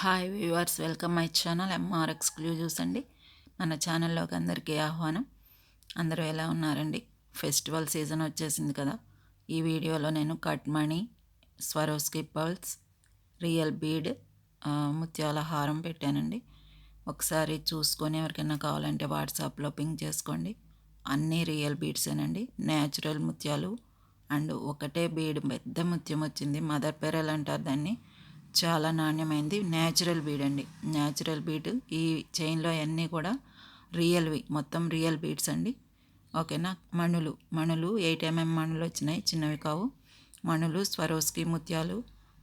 Hi viewers welcome my channel MR exclusives అండి. మన ఛానల్లోకి అందరికీ ఆహ్వానం. అందరూ ఎలా ఉన్నారండి? ఫెస్టివల్ సీజన్ వచ్చేసింది కదా. ఈ వీడియోలో నేను కట్మణి స్వరోస్కి పల్స్ రియల్ బీడ్ ముత్యాల హారం పెట్టానండి. ఒకసారి చూసుకొని ఎవరికైనా కావాలంటే వాట్సాప్లో పింక్ చేసుకోండి. అన్నీ రియల్ బీడ్సేనండి. న్యాచురల్ ముత్యాలు అండ్ ఒకటే బీడ్ పెద్ద ముత్యం వచ్చింది. మదర్ పెరల్ అంటారు దాన్ని. చాలా నాణ్యమైనది న్యాచురల్ బీడ్ అండి. Natural bead. ఈ చైన్లో అన్నీ కూడా రియల్వి. మొత్తం రియల్ బీడ్స్ అండి. ఓకేనా? మణులు. మణులు ఎయిట్ ఎంఎం మణులు వచ్చినాయి. చిన్నవి కావు. మణులు స్వరోస్కి ముత్యాలు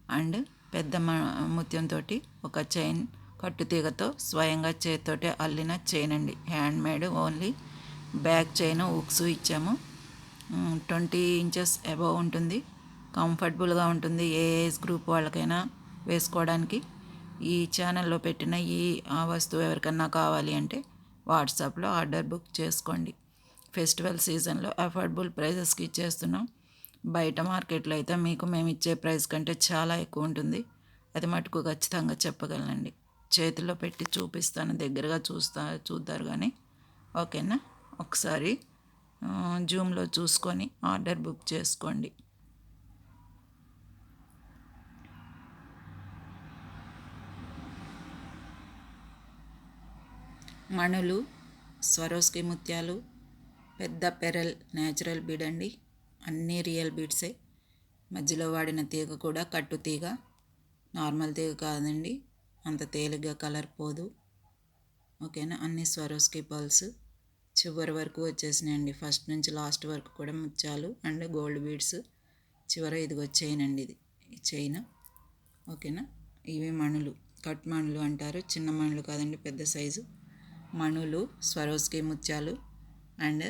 అండ్ పెద్ద మ ముత్యంతో ఒక చైన్ కట్టుతీగతో స్వయంగా చేతితోటి అల్లిన చైన్ అండి. Hand made only. Back chain hooks ఇచ్చాము. ట్వంటీ ఇంచెస్ అబవ్ ఉంటుంది. కంఫర్టబుల్గా ఉంటుంది. ఏ ఏజ్ గ్రూప్ వాళ్ళకైనా వేసుకోవడానికి ఈ ఛానల్లో పెట్టిన ఈ ఆ వస్తువు ఎవరికన్నా కావాలి అంటే వాట్సాప్లో ఆర్డర్ బుక్ చేసుకోండి. ఫెస్టివల్ సీజన్లో అఫోర్డబుల్ ప్రైజెస్కి ఇచ్చేస్తున్నాం. బయట మార్కెట్లో అయితే మీకు మేము ఇచ్చే ప్రైస్ కంటే చాలా ఎక్కువ ఉంటుంది. అది మటుకు ఖచ్చితంగా చెప్పగలనండి. చేతిలో పెట్టి చూపిస్తాను దగ్గరగా చూస్తా చూద్దారు కానీ. ఓకేనా? ఒకసారి జూమ్లో చూసుకొని ఆర్డర్ బుక్ చేసుకోండి. మణులు స్వరోస్కి ముత్యాలు పెద్ద పెరల్ న్యాచురల్ బీడ్ అండి. అన్నీ రియల్ బీడ్సే. మధ్యలో వాడిన తీగ కూడా కట్టు తీగ. నార్మల్ తీగ కాదండి. అంత తేలిగ్గా కలర్ పోదు. ఓకేనా? అన్ని స్వరోస్కి పల్స్. చివరి వరకు వచ్చేసినాయండి. ఫస్ట్ నుంచి లాస్ట్ వరకు కూడా ముత్యాలు అండ్ గోల్డ్ బీడ్స్. చివర ఇది వచ్చేయనండి ఇది. చైన్. ఓకేనా? ఇవి మణులు. కట్ మణులు అంటారు. చిన్న మణులు కాదండి పెద్ద సైజు. మణులు స్వరోస్కి ముత్యాలు అండ్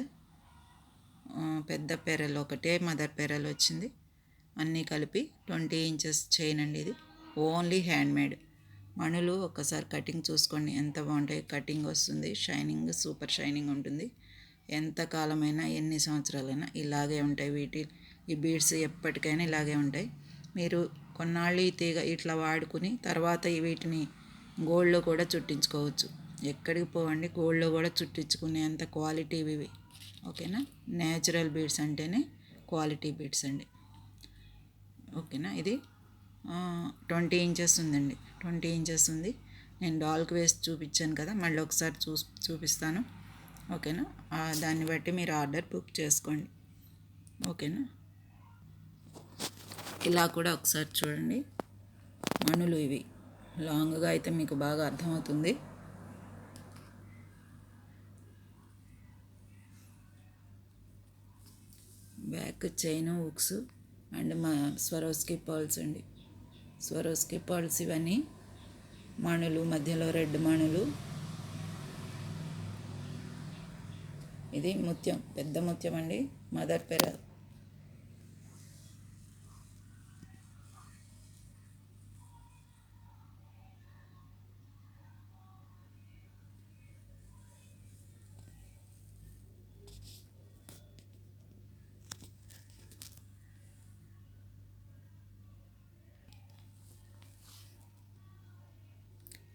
పెద్ద పెరలు ఒకటే మదర్ పెరలు వచ్చింది. అన్నీ కలిపి ట్వంటీ ఇంచెస్ చైన్ అండి ఇది. ఓన్లీ హ్యాండ్మేడ్ మణులు ఒక్కసారి కటింగ్ చూసుకోండి ఎంత బాగుంటాయి. కటింగ్ వస్తుంది షైనింగ్ సూపర్ షైనింగ్ ఉంటుంది. ఎంత కాలమైనా ఎన్ని సంవత్సరాలైనా ఇలాగే ఉంటాయి వీటి. ఈ బీడ్స్ ఎప్పటికైనా ఇలాగే ఉంటాయి. మీరు కొన్నాళ్ళు ఈ తీగ ఇట్లా వాడుకుని తర్వాత వీటిని గోల్డ్లో కూడా చుట్టించుకోవచ్చు. ఎక్కడికి పోవండి? గోల్డ్లో కూడా చుట్టించుకునేంత క్వాలిటీ ఇవి ఓకేనా? న్యాచురల్ బీడ్స్ అంటేనే క్వాలిటీ బీడ్స్ అండి. ఓకేనా? ఇది ట్వంటీ ఇంచెస్ ఉందండి. ట్వంటీ ఇంచెస్ ఉంది. నేను డాల్కి వేసి చూపించాను కదా మళ్ళీ ఒకసారి చూ చూపిస్తాను. ఓకేనా? దాన్ని బట్టి మీరు ఆర్డర్ బుక్ చేసుకోండి. ఓకేనా? ఇలా కూడా ఒకసారి చూడండి. మణులు ఇవి. లాంగ్గా అయితే మీకు బాగా అర్థమవుతుంది. బ్యాక్ చైన్ ఉక్స్ అండ్ మా స్వరోస్కి పర్ల్స్ అండి. స్వరోస్కి పర్ల్స్ ఇవన్నీ మణులు మధ్యలో రెడ్ మణులు ఇది ముత్యం పెద్ద ముత్యం అండి. మదర్ పెర.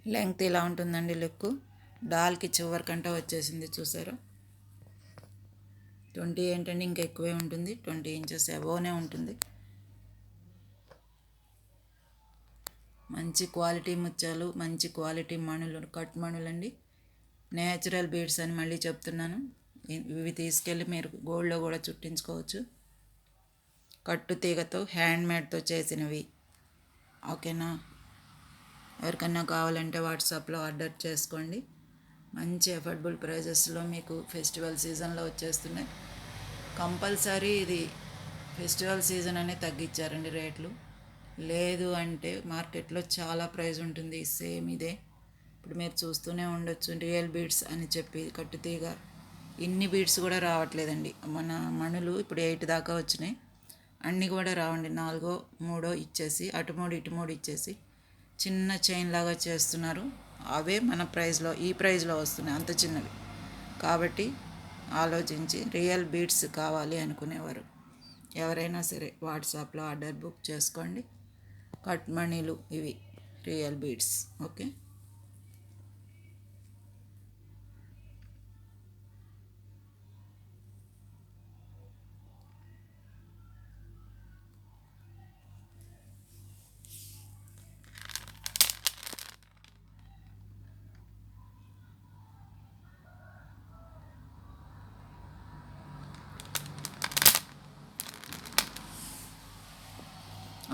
లెంగ్త్ ఇలా ఉంటుందండి లుక్. డాల్కి చివరి కంట వచ్చేసింది చూసారు? ట్వంటీ ఏంటంటే ఇంకా ఎక్కువే ఉంటుంది. ట్వంటీ ఇంచెస్ అబోనే ఉంటుంది. మంచి క్వాలిటీ ముత్యాలు మంచి క్వాలిటీ మణులు కట్ మణులండి. నేచురల్ బీడ్స్ అని మళ్ళీ చెప్తున్నాను. ఇవి తీసుకెళ్ళి మీరు గోల్డ్లో కూడా చుట్టించుకోవచ్చు. కట్టు తీగతో హ్యాండ్ మేడ్తో చేసినవి. ఓకేనా? ఎవరికన్నా కావాలంటే వాట్సాప్లో ఆర్డర్ చేసుకోండి. మంచి అఫోర్డబుల్ ప్రైజెస్లో మీకు ఫెస్టివల్ సీజన్లో వచ్చేస్తున్నాయి. కంపల్సరీ ఇది ఫెస్టివల్ సీజన్ అనే తగ్గించారండి రేట్లు. లేదు అంటే మార్కెట్లో చాలా ప్రైస్ ఉంటుంది. సేమ్ ఇదే. ఇప్పుడు మీరు చూస్తూనే ఉండొచ్చు రియల్ బీడ్స్ అని చెప్పి కట్టుతీగ. ఇన్ని బీడ్స్ కూడా రావట్లేదండి. మన మణులు ఇప్పుడు ఎయిట్ దాకా వచ్చినాయి. అన్నీ కూడా రావండి. నాలుగో మూడో ఇచ్చేసి అటు మూడు ఇటు మూడు ఇచ్చేసి. చిన్న చైన్ లాగా చేస్తున్నారు. అవే మన ప్రైస్లో ఈ ప్రైస్లో వస్తున్నాయి అంత చిన్నవి. కాబట్టి ఆలోచించి రియల్ బీడ్స్ కావాలి అనుకునేవారు. ఎవరైనా సరే వాట్సాప్లో ఆర్డర్ బుక్ చేసుకోండి. కట్ మనీలు ఇవి రియల్ బీడ్స్. ఓకే?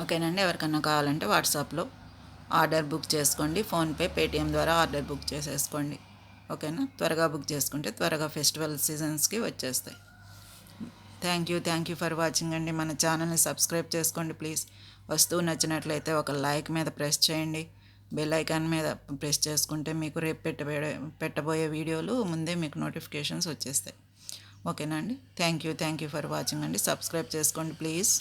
ఓకేనండి? ఎవరికన్నా కావాలంటే వాట్సాప్లో ఆర్డర్ బుక్ చేసుకోండి. ఫోన్పే పేటిఎం ద్వారా ఆర్డర్ బుక్ చేసేసుకోండి. ఓకేనా? త్వరగా బుక్ చేసుకుంటే త్వరగా ఫెస్టివల్ సీజన్స్కి వచ్చేస్తాయి. Thank you thank you for watching అండి. మన ఛానల్ని సబ్స్క్రైబ్ చేసుకోండి ప్లీజ్. వస్తువు నచ్చినట్లయితే ఒక లైక్ మీద ప్రెస్ చేయండి. బెల్ ఐకాన్ మీద ప్రెస్ చేసుకుంటే మీకు రేపు పెట్టబోయే పెట్టబోయే వీడియోలు ముందే మీకు నోటిఫికేషన్స్ వచ్చేస్తాయి. ఓకేనా అండి? Thank you thank you for watching అండి. సబ్స్క్రైబ్ చేసుకోండి ప్లీజ్.